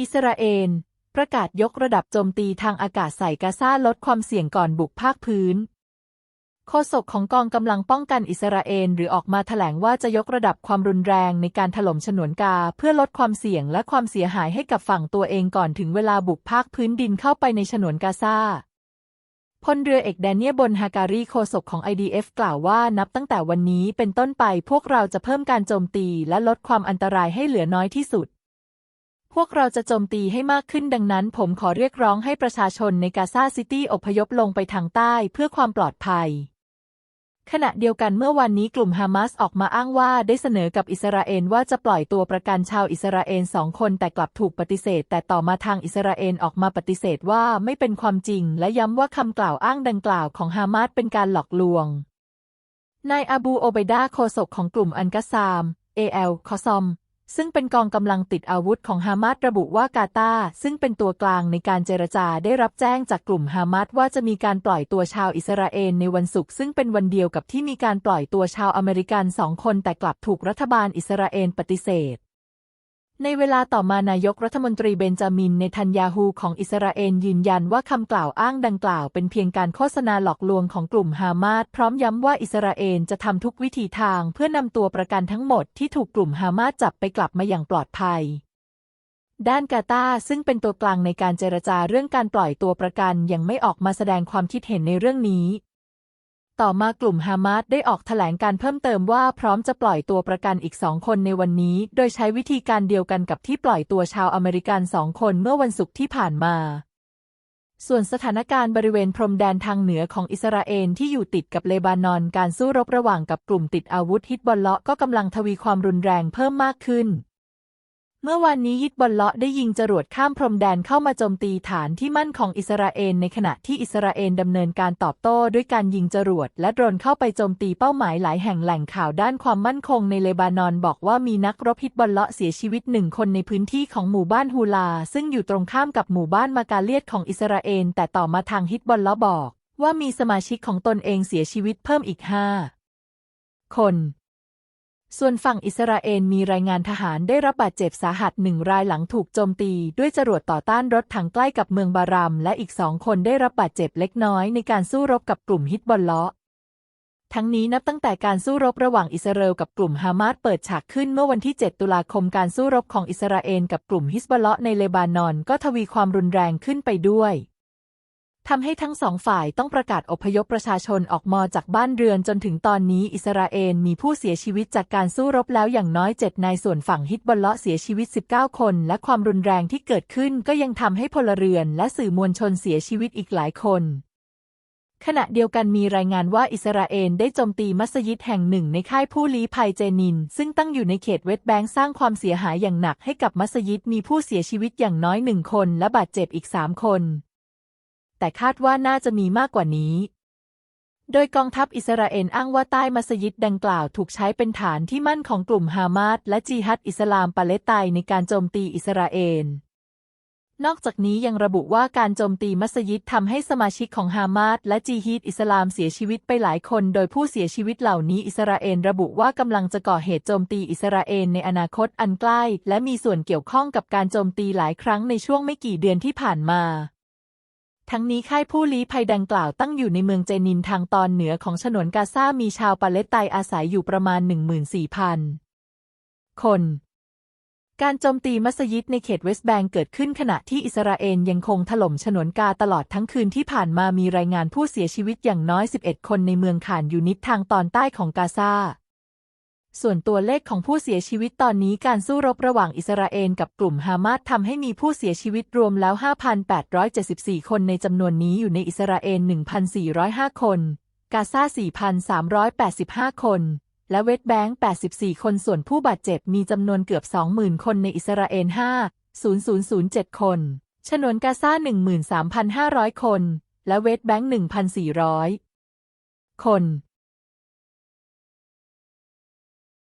อิสราเอลประกาศยกระดับโจมตีทางอากาศใส่กาซาลดความเสี่ยงก่อนบุกภาคพื้น โฆษกของกองกำลังป้องกันอิสราเอลหรือออกมาแถลงว่าจะยกระดับความรุนแรงในการถล่มฉนวนกาเพื่อลดความเสี่ยงและความเสียหายให้กับฝั่งตัวเองก่อนถึงเวลาบุกภาคพื้นดินเข้าไปในฉนวนกาซาพลเรือเอกแดเนียบนฮาการีโฆษกของ IDF กล่าวว่านับตั้งแต่วันนี้เป็นต้นไปพวกเราจะเพิ่มการโจมตีและลดความอันตรายให้เหลือน้อยที่สุด พวกเราจะโจมตีให้มากขึ้นดังนั้นผมขอเรียกร้องให้ประชาชนในกาซาซิตี้อพยพลงไปทางใต้เพื่อความปลอดภัย ขณะเดียวกันเมื่อวันนี้กลุ่มฮามาสออกมาอ้างว่าได้เสนอกับอิสราเอลว่าจะปล่อยตัวประกันชาวอิสราเอลสองคนแต่กลับถูกปฏิเสธ แต่ต่อมาทางอิสราเอลออกมาปฏิเสธว่าไม่เป็นความจริง และย้ำว่าคำกล่าวอ้างดังกล่าวของฮามาสเป็นการหลอกลวงนายอาบูโอเบดาโฆษกของกลุ่มอันกัสซาม AL คอซอม ซึ่งเป็นกองกำลังติดอาวุธของฮามาสระบุว่ากาตาซึ่งเป็นตัวกลางในการเจรจาได้รับแจ้งจากกลุ่มฮามาสว่าจะมีการปล่อยตัวชาวอิสราเอลในวันศุกร์ซึ่งเป็นวันเดียวกับที่มีการปล่อยตัวชาวอเมริกันสองคนแต่กลับถูกรัฐบาลอิสราเอลปฏิเสธ ในเวลาต่อมานายกรัฐมนตรีเบนจามินเนทันยาฮูของอิสราเอลยืนยันว่าคำกล่าวอ้างดังกล่าวเป็นเพียงการโฆษณาหลอกลวงของกลุ่มฮามาสพร้อมย้ำว่าอิสราเอลจะทำทุกวิธีทางเพื่อนำตัวประกันทั้งหมดที่ถูกกลุ่มฮามาสจับไปกลับมาอย่างปลอดภัย ด้านกาตาซึ่งเป็นตัวกลางในการเจรจาเรื่องการปล่อยตัวประกันยังไม่ออกมาแสดงความคิดเห็นในเรื่องนี้ ต่อมากลุ่มฮามาสได้ออกแถลงการเพิ่มเติมว่าพร้อมจะปล่อยตัวประกันอีกสองคนในวันนี้ โดยใช้วิธีการเดียวกันกับที่ปล่อยตัวชาวอเมริกันสองคนเมื่อวันศุกร์ที่ผ่านมา ส่วนสถานการณ์บริเวณพรมแดนทางเหนือของอิสราเอลที่อยู่ติดกับเลบานอน การสู้รบระหว่างกับกลุ่มติดอาวุธฮิตบอลเลาะก็กำลังทวีความรุนแรงเพิ่มมากขึ้น เมื่อวานนี้ยิดบอลเลาะได้ยิงจรวดข้ามพรมแดนเข้ามาโจมตีฐานที่มั่นของอิสราเอลในขณะที่อิสราเอลดำเนินการตอบโต้ด้วยการยิงจรวดและโดรนเข้าไปโจมตีเป้าหมายหลายแห่งแหล่งข่าวด้านความมั่นคงในเลบานอนบอกว่ามีนักรบฮิตบอลเลาะเสียชีวิตหนึ่งคนในพื้นที่ของหมู่บ้านฮูลา ซึ่งอยู่ตรงข้ามกับหมู่บ้านมากาเลียดของอิสราเอลแต่ต่อมาทางฮิตบอลเลาะบอก ว่ามีสมาชิกของตนเองเสียชีวิตเพิ่มอีกห้าคน ส่วนฝั่งอิสราเอลมีรายงานทหารได้รับบาดเจ็บสาหัสหนึ่งรายหลังถูกโจมตีด้วยจรวดต่อต้านรถถังใกล้กับเมืองบาราม และอีกสองคนได้รับบาดเจ็บเล็กน้อยในการสู้รบกับกลุ่มฮิตบอลเลาะทั้งนี้นับตั้งแต่การสู้รบระหว่างอิสราเอลกับกลุ่มฮามาสเปิดฉากขึ้นเมื่อวันที่ 7 ตุลาคมการสู้รบของอิสราเอลกับกลุ่มฮิสบอลเลาะในเลบานอนก็ทวีความรุนแรงขึ้นไปด้วย ทำให้ทั้งสองฝ่ายต้องประกาศอพยพประชาชนออกมาจากบ้านเรือนจนถึงตอนนี้อิสราเอลมีผู้เสียชีวิตจากการสู้รบแล้วอย่างน้อยเจ็ดนายส่วนฝั่งฮิตบอลเลาะเสียชีวิต 19 คน และความรุนแรงที่เกิดขึ้นก็ยังทำให้พลเรือนและสื่อมวลชนเสียชีวิตอีกหลายคน ขณะเดียวกันมีรายงานว่าอิสราเอลได้โจมตีมัสยิดแห่งหนึ่งในค่ายผู้ลี้ภัยเจนิน ซึ่งตั้งอยู่ในเขตเวสต์แบงค์สร้างความเสียหายอย่างหนักให้กับมัสยิดมีผู้เสียชีวิตอย่างน้อยหนึ่งคนและบาดเจ็บอีกสามคน แต่คาดว่าน่าจะมีมากกว่านี้ โดยกองทัพอิสราเอลอ้างว่าใต้มัสยิดดังกล่าวถูกใช้เป็นฐานที่มั่นของกลุ่มฮามาสและจีฮัดอิสลามปาเลสไตน์ในการโจมตีอิสราเอลนอกจากนี้ยังระบุว่าการโจมตีมัสยิดทำให้สมาชิกของฮามาสและจีฮีดอิสลามเสียชีวิตไปหลายคน โดยผู้เสียชีวิตเหล่านี้อิสราเอลระบุว่ากำลังจะก่อเหตุโจมตีอิสราเอลในอนาคตอันใกล้ และมีส่วนเกี่ยวข้องกับการโจมตีหลายครั้งในช่วงไม่กี่เดือนที่ผ่านมา ทั้งนี้ค่ายผู้ลี้ภัยดังกล่าวตั้งอยู่ในเมืองเจนินทางตอนเหนือของฉนวนกาซา มีชาวปาเลสไตน์อาศัยอยู่ประมาณ 14,000 คน การโจมตีมัสยิดในเขตเวสต์แบงเกิดขึ้นขณะที่อิสราเอลยังคงถล่มฉนวนกาตลอดทั้งคืนที่ผ่านมามีรายงานผู้เสียชีวิตอย่างน้อย 11 คนในเมืองข่านยูนิตทางตอนใต้ของกาซา ส่วนตัวเลขของผู้เสียชีวิตตอนนี้การสู้รบระหว่างอิสราเอลกับกลุ่มฮามาสทำให้มีผู้เสียชีวิตรวมแล้ว 5,874 คนในจำนวนนี้อยู่ในอิสราเอล 1,405 คน กาซา 4,385 คน และเวสต์แบงก์ 84 คน ส่วนผู้บาดเจ็บมีจำนวนเกือบ 20,000 คนในอิสราเอล 5,0007 คนฉนวนกาซา 13,500 คน และเวสต์แบงก์ 1,400 คน